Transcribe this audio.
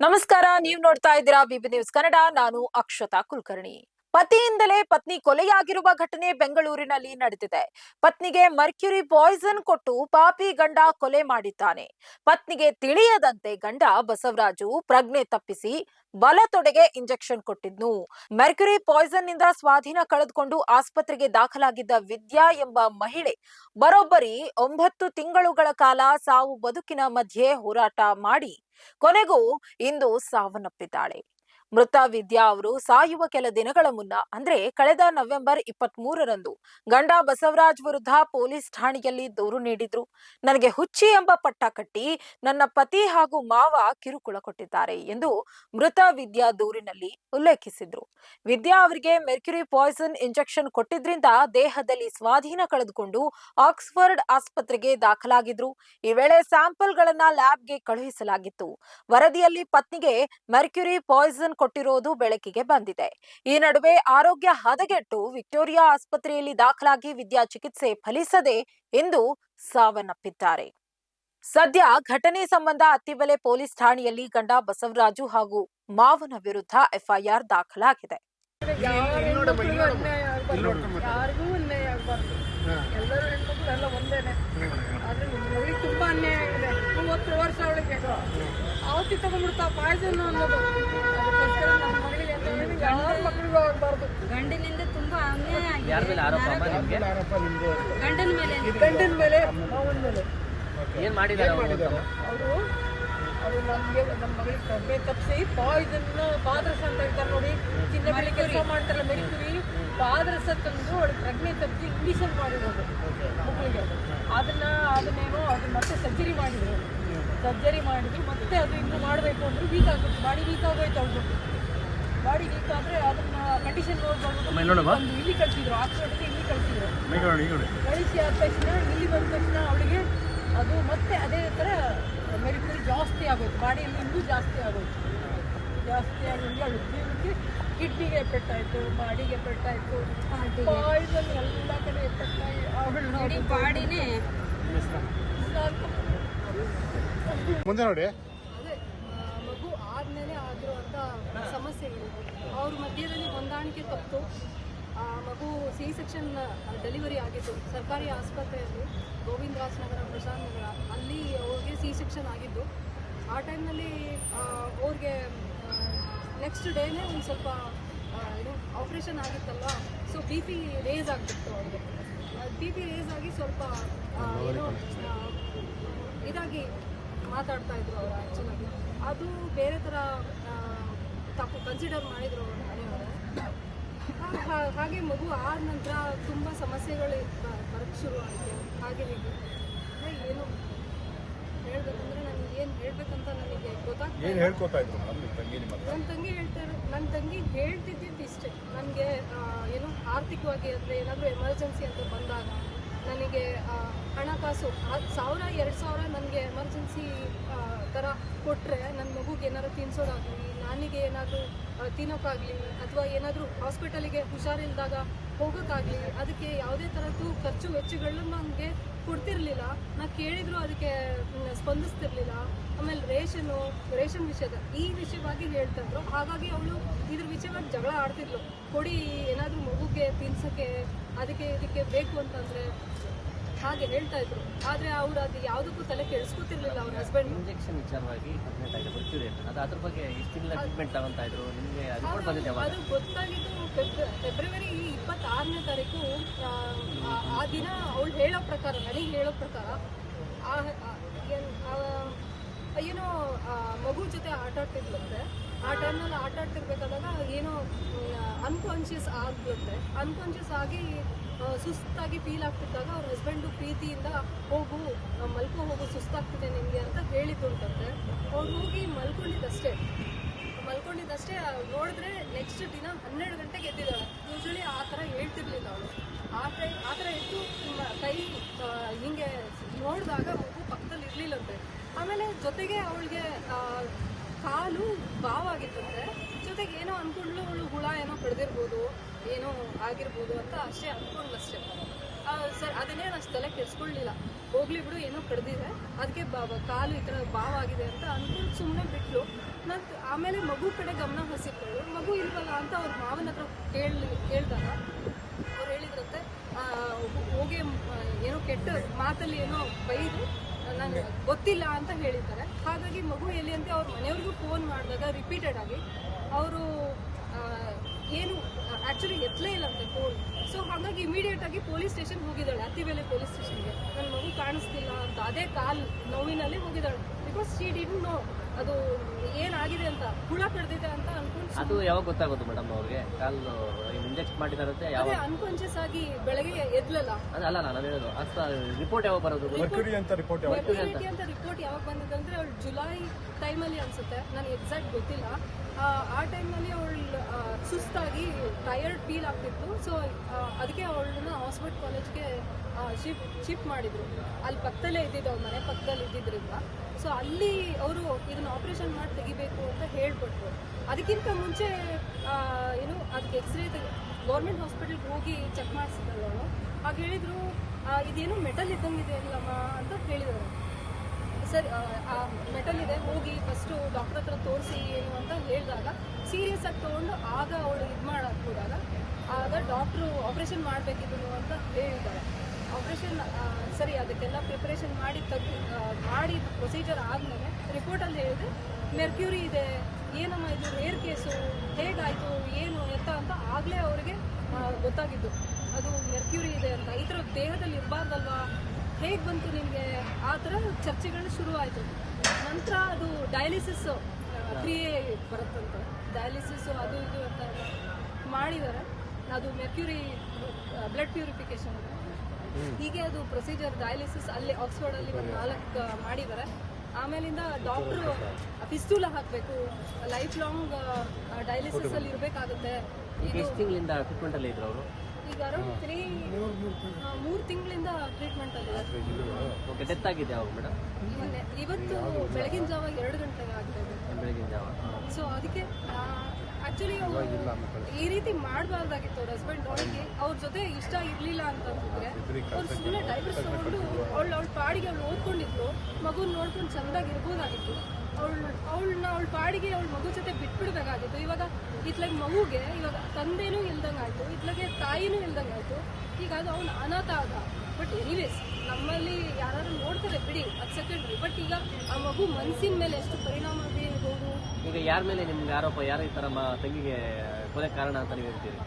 ನಮಸ್ಕಾರ, ನೀವು ನೋಡ್ತಾ ಇದ್ದೀರಾ ಬಿಬಿ ನ್ಯೂಸ್ ಕನ್ನಡ, ನಾನು ಅಕ್ಷತಾ ಕುಲಕರ್ಣಿ. ಪತಿಯಿಂದಲೇ ಪತ್ನಿ ಕೊಲೆಯಾಗಿರುವ ಘಟನೆ ಬೆಂಗಳೂರಿನಲ್ಲಿ ನಡೆದಿದೆ. ಪತ್ನಿಗೆ ಮರ್ಕ್ಯುರಿ ಪಾಯ್ಸನ್ ಕೊಟ್ಟು ಪಾಪಿ ಗಂಡ ಕೊಲೆ ಮಾಡಿದ್ದಾನೆ. ಪತ್ನಿಗೆ ತಿಳಿಯದಂತೆ ಗಂಡ ಬಸವರಾಜು ಪ್ರಜ್ಞೆ ತಪ್ಪಿಸಿ ಬಲತೊಡೆಗೆ ಇಂಜೆಕ್ಷನ್ ಕೊಟ್ಟಿದ್ನು. ಮೆರ್ಕ್ಯುರಿ ಪಾಯ್ಸನ್ನಿಂದ ಸ್ವಾಧೀನ ಕಳೆದುಕೊಂಡು ಆಸ್ಪತ್ರೆಗೆ ದಾಖಲಾಗಿದ್ದ ವಿದ್ಯಾ ಎಂಬ ಮಹಿಳೆ ಬರೋಬ್ಬರಿ ಒಂಬತ್ತು ತಿಂಗಳುಗಳ ಕಾಲ ಸಾವು ಬದುಕಿನ ಮಧ್ಯೆ ಹೋರಾಟ ಮಾಡಿ ಕೊನೆಗೂ ಇಂದು ಸಾವನ್ನಪ್ಪಿದ್ದಾಳೆ. ಮೃತ ವಿದ್ಯಾ ಅವರು ಸಾಯುವ ಕೆಲ ದಿನಗಳ ಮುನ್ನ, ಅಂದ್ರೆ ಕಳೆದ ನವೆಂಬರ್ ಇಪ್ಪತ್ತ್ ಮೂರರಂದು ಗಂಡ ಬಸವರಾಜ್ ವಿರುದ್ಧ ಪೊಲೀಸ್ ಠಾಣೆಯಲ್ಲಿ ದೂರು ನೀಡಿದ್ರು. ನನಗೆ ಹುಚ್ಚಿ ಎಂಬ ಪಟ್ಟ ಕಟ್ಟಿ ನನ್ನ ಪತಿ ಹಾಗೂ ಮಾವ ಕಿರುಕುಳ ಕೊಟ್ಟಿದ್ದಾರೆ ಎಂದು ಮೃತ ವಿದ್ಯಾ ದೂರಿನಲ್ಲಿ ಉಲ್ಲೇಖಿಸಿದ್ರು. ವಿದ್ಯಾ ಅವರಿಗೆ ಮೆರ್ಕ್ಯುರಿ ಪಾಯ್ಸನ್ ಇಂಜೆಕ್ಷನ್ ಕೊಟ್ಟಿದ್ರಿಂದ ದೇಹದಲ್ಲಿ ಸ್ವಾಧೀನ ಕಳೆದುಕೊಂಡು ಆಕ್ಸ್ಫರ್ಡ್ ಆಸ್ಪತ್ರೆಗೆ ದಾಖಲಾಗಿದ್ರು. ಈ ವೇಳೆ ಸ್ಯಾಂಪಲ್ಗಳನ್ನ ಲ್ಯಾಬ್ಗೆ ಕಳುಹಿಸಲಾಗಿತ್ತು. ವರದಿಯಲ್ಲಿ ಪತ್ನಿಗೆ ಮೆರ್ಕ್ಯುರಿ ಪಾಯ್ಸನ್ ಕೊಟ್ಟಿರೋದು ಬೆಳಕಿಗೆ ಬಂದಿದೆ. ಈ ನಡುವೆ ಆರೋಗ್ಯ ಹದಗೆಟ್ಟು ವಿಕ್ಟೋರಿಯಾ ಆಸ್ಪತ್ರೆಯಲ್ಲಿ ದಾಖಲಾಗಿ ವಿದ್ಯಾ ಚಿಕಿತ್ಸೆ ಫಲಿಸದೆ ಎಂದು ಸಾವನ್ನಪ್ಪಿದ್ದಾರೆ. ಸದ್ಯ ಘಟನೆ ಸಂಬಂಧ ಅತ್ತಿಬೆಲೆ ಪೊಲೀಸ್ ಠಾಣೆಯಲ್ಲಿ ಗಂಡ ಬಸವರಾಜು ಹಾಗೂ ಮಾವನ ವಿರುದ್ಧ ಎಫ್ಐಆರ್ ದಾಖಲಾಗಿದೆ. ತುಂಬಾ ಅನ್ಯಾಯ ಆಗಿದೆ. ವರ್ಷ ಅವಳಿಗೆ ತಗೊಂಡ್ಬಿಡ್ತಾವ ತಗೊಂಡ್ಬಿಡ್ತಾ ಪಾಯ್ಸನ್ ಅನ್ನೋದು. ಅದಕ್ಕೋಸ್ಕರ ನಮ್ಮ ಮಗಳಿಗೆ ಅಂತ ಹೇಳಿ ಯಾರ ಮಕ್ಕಳಿಗೂ ಆಗ್ಬಾರ್ದು. ಗಂಡನಿಂದ ತುಂಬಾ ಅನ್ಯಾಯ ಯಾರ ಮೇಲೆ ಆರೋಪ ಆಗಿದೆ ಅಮ್ಮ ನಿಮ್ಗೆ? ಗಂಡನ ಮೇಲೆ ಗಂಡನ ಮೇಲೆ ಮಾವನ ಮೇಲೆ. ಏನ್ ಮಾಡಿದಾರೆ ಅವರು ಅವರು ನಮಗೆ ನಮ್ಮ ಮಗಳಿಗೆ ಕಡಿಮೆ ತಪ್ಪಿಸಿ ಪಾಯ್ಸನ್ ಪಾದ್ರಸ ಅಂತ ಹೇಳ್ತಾರೆ ನೋಡಿ. ಚಿನ್ನ ಕೆಲಸ ಮಾಡ್ತಾರಲ್ಲ ಮೆರಿಕುರಿ. ಪಾದ್ರಸ ತಂದು ಅವಳು ಪ್ರಜ್ಞೆ ತಪ್ಪಿಸಿ ಇಂಗ್ಲೀಷಲ್ಲಿ ಮಾಡಿರೋದು ಮಕ್ಕಳಿಗೆ. ಅದನ್ನ ಅದನ್ನೇನೋ ಅದನ್ನ ಮತ್ತೆ ಸರ್ಜರಿ ಮಾಡಿದ್ರು. ಸರ್ಜರಿ ಮಾಡಿದ್ರು ಮತ್ತೆ ಅದು ಇನ್ನು ಮಾಡಬೇಕು ಅಂದ್ರೆ ವೀಕ್ ಆಗುತ್ತೆ. ಬಾಡಿ ವೀಕ್ ಆಗೋಯ್ತು ಅವ್ರದ್ದು ಬಾಡಿ ವೀಕ್ ಆದರೆ ಅದನ್ನ ಕಂಡೀಷನ್ ನೋಡ್ಬೋದು ಒಂದು ಇಲ್ಲಿ ಕಳಿಸಿದ್ರು ಆಕ್ಸ್ಫರ್ಡ್ಗೆ ಇಲ್ಲಿ ಕಳಿಸಿದ್ರು. ಕಳಿಸಿ ಆದ ತಕ್ಷಣ ಇಲ್ಲಿ ಬಂದ ತಕ್ಷಣ ಅವಳಿಗೆ ಅದು ಮತ್ತೆ ಅದೇ ಥರ ಮೆಡಿಕಲ್ ಜಾಸ್ತಿ ಆಗೋಯ್ತು. ಬಾಡಿಯಲ್ಲಿ ಇನ್ನೂ ಜಾಸ್ತಿ ಆಗೋಯ್ತು. ಜಾಸ್ತಿ ಆಗಿ ಅವಳು ಜೀವನಕ್ಕೆ ಕಿಡ್ನಿಗೆ ಪೆಟ್ಟಾಯಿತು ಬಾಡಿಗೆ ಪೆಟ್ಟಾಯಿತು ಪಾಯ್ಸನ್ ಎಲ್ಲ ಕಡೆ ಪೆಟ್ಟಾಗಿ ಅವಳು ಬಾಡಿನೇ ಮುಂದೆ ನೋಡಿ. ಮಗು ಆದ್ಮೇಲೆ ಆಗಿರುವಂಥ ಸಮಸ್ಯೆಗಳು ಅವ್ರ ಮಧ್ಯದಲ್ಲಿ ಹೊಂದಾಣಿಕೆ ತಪ್ಪು. ಮಗು ಸಿ ಸೆಕ್ಷನ್ ಡೆಲಿವರಿ ಆಗಿತ್ತು. ಸರ್ಕಾರಿ ಆಸ್ಪತ್ರೆಯಲ್ಲಿ ಗೋವಿಂದರಾಜ್ ನಗರ ಪ್ರಶಾಂತ್ ನಗರ ಅಲ್ಲಿ ಅವ್ರಿಗೆ ಸಿ ಸೆಕ್ಷನ್ ಆಗಿದ್ದು. ಆ ಟೈಮ್ನಲ್ಲಿ ಅವ್ರಿಗೆ ನೆಕ್ಸ್ಟ್ ಡೇನೇ ಒಂದು ಸ್ವಲ್ಪ ಇದು ಏನು ಆಪ್ರೇಷನ್ ಆಗಿತ್ತಲ್ವ? ಸೊ ಬಿ ಪಿ ರೇಸ್ ಆಗಿಬಿಟ್ಟು ಅವ್ರಿಗೆ. ಬಿ ಪಿ ರೇಸ್ ಆಗಿ ಸ್ವಲ್ಪ ಏನು ಇದಾಗಿ ಮಾತಾಡ್ತಾ ಇದ್ರು ಅವರು ಆ್ಯಕ್ಚುಲಾಗಿ ಅದು ಬೇರೆ ಥರ ತಪ್ಪು ಕನ್ಸಿಡರ್ ಮಾಡಿದ್ರು ಅವರು ಮನೆಯವರು. ಹಾಗೆ ಮಗು ಆದ ನಂತರ ತುಂಬ ಸಮಸ್ಯೆಗಳು ಬರಕ್ಕೆ ಶುರು ಆಯಿತು. ಹಾಗೆ ಹೀಗೆ? ಏನು ಹೇಳ್ಬೇಕಂದ್ರೆ ನನಗೆ ಏನು ಹೇಳ್ಬೇಕಂತ ನನಗೆ ಗೊತ್ತಾಗ್ತದೆ? ನನ್ನ ತಂಗಿ ಹೇಳ್ತಾರೆ ನನ್ನ ತಂಗಿ ಹೇಳ್ತಿದ್ದಿದ್ದು ಇಷ್ಟೇ. ನನಗೆ ಏನು ಆರ್ಥಿಕವಾಗಿ ಅಂದರೆ ಏನಾದರೂ ಎಮರ್ಜೆನ್ಸಿ ಅಂತ ಬಂದಾಗ ನನಗೆ ಹಣಕಾಸು ಸಾವಿರ ಎರಡು ಸಾವಿರ ನನಗೆ ಎಮರ್ಜೆನ್ಸಿ ಥರ ಕೊಟ್ಟರೆ ನನ್ನ ಮಗುಗೆ ಏನಾರು ತಿನ್ಸೋದಾಗಲಿ ನನಗೆ ಏನಾದರೂ ತಿನ್ನೋಕ್ಕಾಗಲಿ ಅಥವಾ ಏನಾದರೂ ಹಾಸ್ಪಿಟಲಿಗೆ ಹುಷಾರಿಲ್ದಾಗ ಹೋಗೋಕ್ಕಾಗಲಿ ಅದಕ್ಕೆ ಯಾವುದೇ ಥರದ್ದು ಖರ್ಚು ವೆಚ್ಚಗಳನ್ನು ನನಗೆ ಕೊಡ್ತಿರಲಿಲ್ಲ. ನಾನು ಕೇಳಿದ್ರು ಅದಕ್ಕೆ ಸ್ಪಂದಿಸ್ತಿರ್ಲಿಲ್ಲ. ಆಮೇಲೆ ರೇಷನ್ನು, ರೇಷನ್ ವಿಷಯದ ಈ ವಿಷಯವಾಗಿ ಹೇಳ್ತಿದ್ರು ಹಾಗಾಗಿ ಅವಳು ಇದ್ರ ವಿಷಯವಾಗಿ ಜಗಳ ಆಡ್ತಿದ್ಲು. ಕೊಡಿ ಏನಾದರೂ ಮಗುಗೆ ತಿನ್ಸೋಕ್ಕೆ, ಅದಕ್ಕೆ ಇದಕ್ಕೆ ಬೇಕು ಅಂತಂದರೆ ಹಾಗೆ ಹೇಳ್ತಾ ಇದ್ರು. ಆದರೆ ಅವ್ರು ಅದು ಯಾವುದಕ್ಕೂ ತಲೆ ಕೆಡಿಸ್ಕೊತಿರ್ಲಿಲ್ಲ ಅವ್ರ ಹಸ್ಬೆಂಡ್ ಇಂಜೆಕ್ಷನ್ ವಿಚಾರವಾಗಿ ಆಗಿದೆ ಅದು ಅದ್ರ ಬಗ್ಗೆ ಇಷ್ಟು ತಿಂಗಳ ಟ್ರೀಟ್ಮೆಂಟ್ ತಗೊಂತಾ ಇದ್ರು. ನಿಮಗೆ ರಿಪೋರ್ಟ್ ಬಂದಿದೆ ಅದು ಗೊತ್ತಾಗಿದ್ದು ಫೆಬ್ರ ಫೆಬ್ರವರಿ ಇಪ್ಪತ್ತಾರನೇ ತಾರೀಕು ಆ, ದಿನ ಅವಳು ಹೇಳೋ ಪ್ರಕಾರ ನನಗೆ ಹೇಳೋ ಪ್ರಕಾರ ಏನ್- ಮಗು ಜೊತೆ ಆಟ ಆಡ್ತಿದ್ಲಂತೆ. ಆ ಟೈಮ್ನಲ್ಲಿ ಆಟ ಆಡ್ತಿರ್ಬೇಕಾದಾಗ ಏನೋ ಅನ್ಕಾನ್ಷಿಯಸ್ ಆಗ್ಬಿಡುತ್ತೆ. ಅನ್ಕಾನ್ಷಿಯಸ್ ಆಗಿ ಸುಸ್ತಾಗಿ ಫೀಲ್ ಆಗ್ತಿದ್ದಾಗ ಅವ್ರ ಹಸ್ಬೆಂಡು ಪ್ರೀತಿಯಿಂದ ಹೋಗು ಮಲ್ಕೋ ಹೋಗು, ಸುಸ್ತಾಗ್ತಿದೆ ನಿಮಗೆ ಅಂತ ಹೇಳಿದ್ರು ಅಂತಂದ್ರೆ ಅವ್ರು ಹೋಗಿ ಮಲ್ಕೊಂಡಿದ್ದಷ್ಟೇ. ಮಲ್ಕೊಂಡಿದ್ದಷ್ಟೇ ನೋಡಿದ್ರೆ ನೆಕ್ಸ್ಟ್ ದಿನ ಹನ್ನೆರಡು ಗಂಟೆಗೆ ಎದ್ದಿದ್ದಾಳೆ. ಯೂಶ್ವಲಿ ಆ ಥರ ಹೇಳ್ತಿರ್ಲಿಲ್ಲ ಅವಳು. ಆ ಟೈ ಆ ಥರ ಎದ್ದು ಕೈ ಹಿಂಗೆ ನೋಡಿದಾಗ ಮಗು ಪಕ್ಕದಲ್ಲಿ ಇರಲಿಲ್ಲಂತೆ ಆಮೇಲೆ ಜೊತೆಗೆ ಅವಳಿಗೆ ಕಾಲು ಬಾವಾಗಿತ್ತಂತೆ ಜೊತೆಗೆ ಏನೋ ಅನ್ಕೊಂಡ್ಲು ಅವಳು ಹುಳ ಏನೋ ಕಡ್ದಿರ್ಬೋದು, ಏನೋ ಆಗಿರ್ಬೋದು ಅಂತ ಅಷ್ಟೇ ಅಂದ್ಕೊಂಡ್ಲಷ್ಟೇ ಸರ್ ಅದನ್ನೇನು ಅಷ್ಟು ತಲೆ ಕೆಡ್ಸ್ಕೊಳ್ಳಿಲ್ಲ ಹೋಗ್ಲಿ ಬಿಡು, ಏನೋ ಕಡ್ದಿದೆ ಅದಕ್ಕೆ ಬ, ಬ- ಕಾಲು ಈ ಥರ ಬಾವಾಗಿದೆ ಅಂತ ಅಂದ್ಕೊಂಡು ಸುಮ್ಮನೆ ಬಿಟ್ಲು. ಮತ್ತು ಆಮೇಲೆ ಮಗು ಕಡೆ ಗಮನ ಹರಿಸಿದ್ರು ಮಗು ಇಲ್ವಲ್ಲ ಅಂತ ಅವ್ರ ಮಾವನ ಹತ್ರ ಕೇಳಿ ಕೇಳಿದಾಗ ಅವ್ರು ಹೇಳಿದ್ರಂತೆ ಹೋಗಿ, ಏನೋ ಕೆಟ್ಟ ಮಾತಲ್ಲಿ ಏನೋ ಬೈದು ನಂಗೆ ಗೊತ್ತಿಲ್ಲ ಅಂತ ಹೇಳಿದ್ದಾರೆ. ಹಾಗಾಗಿ ಮಗು ಎಲ್ಲಿ ಅಂತ ಅವ್ರ ಮನೆಯವ್ರಿಗೂ ಫೋನ್ ಮಾಡಿದಾಗ ರಿಪೀಟೆಡ್ ಆಗಿ ಅವರು ಏನು ಆ್ಯಕ್ಚುಲಿ ಎತ್ತಲೇ ಇಲ್ಲ ಅಂತ ಫೋನ್ ಸೊ ಹಾಗಾಗಿ ಇಮಿಡಿಯೇಟ್ ಆಗಿ ಪೊಲೀಸ್ ಸ್ಟೇಷನ್ ಹೋಗಿದ್ದಾಳೆ, ಅತ್ತಿಬೇಲೆ ಪೊಲೀಸ್ ಸ್ಟೇಷನ್ಗೆ ನನ್ನ ಮಗು ಕಾಣಿಸ್ತಿಲ್ಲ ಅಂತ, ಅದೇ ಕಾಲ್ ನೋವಿನಲ್ಲಿ ಹೋಗಿದ್ದಾಳೆ. ಬಿಕಾಸ್ ಶಿ ಡಿಡ್ ನೋ ಅದು ಅಂತ ಹುಳ ಕಡ್ದಿದೆ ಅಂತ ಅನ್ಕೊಂಡು ಅದು ಯಾವಾಗ ಗೊತ್ತಾಗೋದು ಮೇಡಮ್ ಅವ್ರಿಗೆ? ಕಾಲು ಇಂಜೆಕ್ಟ್ ಮಾಡಿದಾರಂತೆ ಯಾವ ಅದೇ ಅನ್ಕಾನ್ಶಿಯಸ್ ಆಗಿ ಬೆಳಗ್ಗೆ ಎದ್ಲಲ್ಲ. ಅದು ಅಲ್ಲ ನಾನು ಹೇಳೋದು. ಅಷ್ಟ ರಿಪೋರ್ಟ್ ಯಾವಾಗ ಬರೋದು? ಮರ್ಕ್ಯೂರಿ ಅಂತ ರಿಪೋರ್ಟ್ ಯಾವಾಗ? ಮೆಟರ್ನಿಟಿ ಅಂತ ರಿಪೋರ್ಟ್ ಯಾವಾಗ ಬಂದಿದೆ ಅಂದ್ರೆ ಅವಳು ಜುಲೈ ಟೈಮಲ್ಲಿ ಅನ್ಸುತ್ತೆ. ನನಗೆ ಎಕ್ಸಾಕ್ಟ್ ಗೊತ್ತಿಲ್ಲ. ಆ, ಆ ಟೈಮ್ನಲ್ಲಿ ಅವಳು ಸುಸ್ತಾಗಿ ಟಯರ್ಡ್ ಫೀಲ್ ಆಗ್ತಿತ್ತು. ಸೊ ಅದಕ್ಕೆ ಅವಳನ್ನ ಹಾಸ್ಪಿಟ್ ಕಾಲೇಜ್ಗೆ ಶಿಫ್ಟ್ ಶಿಫ್ಟ್ ಮಾಡಿದ್ರು. ಅಲ್ಲಿ ಪಕ್ಕದಲ್ಲೇ ಇದ್ದಿದ್ದು ಅವ್ರ ಮನೆ ಪಕ್ಕದಲ್ಲಿ ಇದ್ದಿದ್ರಿಂದ. ಸೊ ಅಲ್ಲಿ ಅವರು ಇದನ್ನ ಆಪರೇಷನ್ ಮಾಡಿ ತೆಗಿಬೇಕು ಅಂತ ಹೇಳ್ಕೊಟ್ರು ಅದಕ್ಕಿಂತ ಮುಂಚೆ ಏನು, ಅದಕ್ಕೆ ಎಕ್ಸ್ರೇ ತೆಗಿ ಗೌರ್ಮೆಂಟ್ ಹಾಸ್ಪಿಟಲ್ಗೆ ಹೋಗಿ ಚೆಕ್ ಮಾಡಿಸಿದ್ರು ಅವಳು ಆಗ ಹೇಳಿದ್ರು ಇದೇನು ಮೆಟಲ್ ಇದ್ದಂಗಿದೆ ಅಲ್ಲಮ್ಮ ಅಂತ ಹೇಳಿದರು. ಸರ್, ಆ ಮೆಟಲ್ ಇದೆ, ಹೋಗಿ ಫಸ್ಟು ಡಾಕ್ಟರ್ ಹತ್ರ ತೋರಿಸಿ ಏನು ಅಂತ ಹೇಳಿದಾಗ ಸೀರಿಯಸ್ ಆಗಿ ತೊಗೊಂಡು ಆಗ ಅವಳು ಇದು ಮಾಡಕ್ಕೆ ಆಗ ಡಾಕ್ಟ್ರು ಆಪ್ರೇಷನ್ ಮಾಡಬೇಕಿದ್ರು ಅಂತ ಹೇಳಿದ್ದಾರೆ. ಆಪ್ರೇಷನ್ ಸರಿ ಅದಕ್ಕೆಲ್ಲ ಪ್ರಿಪ್ರೇಷನ್ ಮಾಡಿ ತಗ್ದು ಮಾಡಿ ಪ್ರೊಸೀಜರ್ ಆದಮೇಲೆ ರಿಪೋರ್ಟಲ್ಲಿ ಹೇಳಿದ್ರೆ ಮೆರ್ಕ್ಯೂರಿ ಇದೆ, ಏನಮ್ಮ ಇದು ರೇರ್ ಕೇಸು ಹೇಗಾಯಿತು, ಏನು, ಎತ್ತ ಅಂತ ಆಗಲೇ ಅವರಿಗೆ ಗೊತ್ತಾಗಿದ್ದು. ಅದು ಮೆರ್ಕ್ಯೂರಿ ಇದೆ ಅಂತ. ಈ ಥರ ದೇಹದಲ್ಲಿ ಇರಬಾರ್ದಲ್ವಾ? ಹೇಗೆ ಬಂತು ನಿಮಗೆ? ಆ ಥರ ಚರ್ಚೆಗಳು ಶುರು ಆಯಿತು. ನಂತರ ಅದು ಡಯಾಲಿಸಿಸ್ ಕ್ರಿಯೆ ಬರುತ್ತಂತೆ. ಡಯಾಲಿಸಿಸ್ ಅದು ಇದು ಅಂತ ಮಾಡಿದ್ದಾರೆ. ಅದು ಮೆರ್ಕ್ಯೂರಿ ಬ್ಲಡ್ ಪ್ಯೂರಿಫಿಕೇಶನ್ ಹೀಗೆ ಅದು ಪ್ರೊಸೀಜರ್ ಡಯಾಲಿಸಿಸ್ ಅಲ್ಲಿ ಆಕ್ಸ್ಫರ್ಡಲ್ಲಿ ಒಂದು ನಾಲ್ಕು ಮಾಡಿದ್ದಾರೆ. ಆಮೇಲಿಂದ ಡಾಕ್ಟ್ರು ಪಿಸ್ತೂಲ ಹಾಕಬೇಕು. ಲೈಫ್ ಲಾಂಗ್ ಡಯಾಲಿಸಿಸ್ ಅಲ್ಲಿ ಇರಬೇಕಾಗುತ್ತೆ. ಈಗ ಅಲ್ಲಿ ಅರೌಂಡ್ ತ್ರೀ ಮೂರು ತಿಂಗಳಿಂದ ಟ್ರೀಟ್ಮೆಂಟ್ ಅಲ್ಲಿ ಡೆತ್ ಆಗಿದೆ ಮೇಡಮ್ ಇವತ್ತು ಬೆಳಗಿನ ಜಾವ ಎರಡು ಗಂಟೆಗೆ ಜಾವ ಸೊ ಅದಕ್ಕೆ ಆಕ್ಚುಲಿ ಈ ರೀತಿ ಮಾಡಬಾರ್ದಾಗಿತ್ತು ಅವ್ರ ಹಸ್ಬೆಂಡ್ ಅವಳಿಗೆ ಅವ್ರ ಜೊತೆ ಇಷ್ಟ ಇರಲಿಲ್ಲ ಅಂತಂದ್ರೆ ಅವ್ರು ಸುಮ್ಮನೆ ಡೈವರ್ಸ್ ತಗೊಂಡು ಅವಳು ಅವಳ ಪಾಡಿಗೆ ಅವಳು ಓದ್ಕೊಂಡಿದ್ರು ಮಗುನ ನೋಡ್ಕೊಂಡು ಚಂದಾಗಿ ಇರ್ಬೋದಾಗಿತ್ತು ಅವಳು ಅವಳನ್ನ ಅವಳ ಪಾಡಿಗೆ ಅವಳ ಮಗು ಜೊತೆ ಬಿಟ್ಬಿಡ್ಬೇಕಾಗಿತ್ತು. ಇವಾಗ ಇತ್ಲಾಗ ಮಗುಗೆ ಇವಾಗ ತಂದೆನೂ ಇಲ್ದಂಗೆ ಆಯಿತು ಇತ್ಲಾಗೆ ತಾಯಿನೂ ಇಲ್ದಂಗೆ ಆಯಿತು ಈಗ ಅದು ಅವನು ಅನಾಥ ಆದ. ಬಟ್ ಎನಿವೇಸ್ ನಮ್ಮಲ್ಲಿ ಯಾರು ನೋಡ್ತಾರೆ ಬಿಡಿ ಅದು ಸೆಕೆಂಡ್ರಿ ಬಟ್ ಈಗ ಆ ಮಗು ಮನಸ್ಸಿನ ಮೇಲೆ ಎಷ್ಟು ಪರಿಣಾಮ ಈಗ ಯಾರ ಮೇಲೆ ನಿಮ್ಗೆ ಆರೋಪ ಯಾರು ಈ ತರ ತಂಗಿಗೆ ಕೊಲೆ ಕಾರಣ ಅಂತ ನೀವು ಹೇಳ್ತೀರಿ?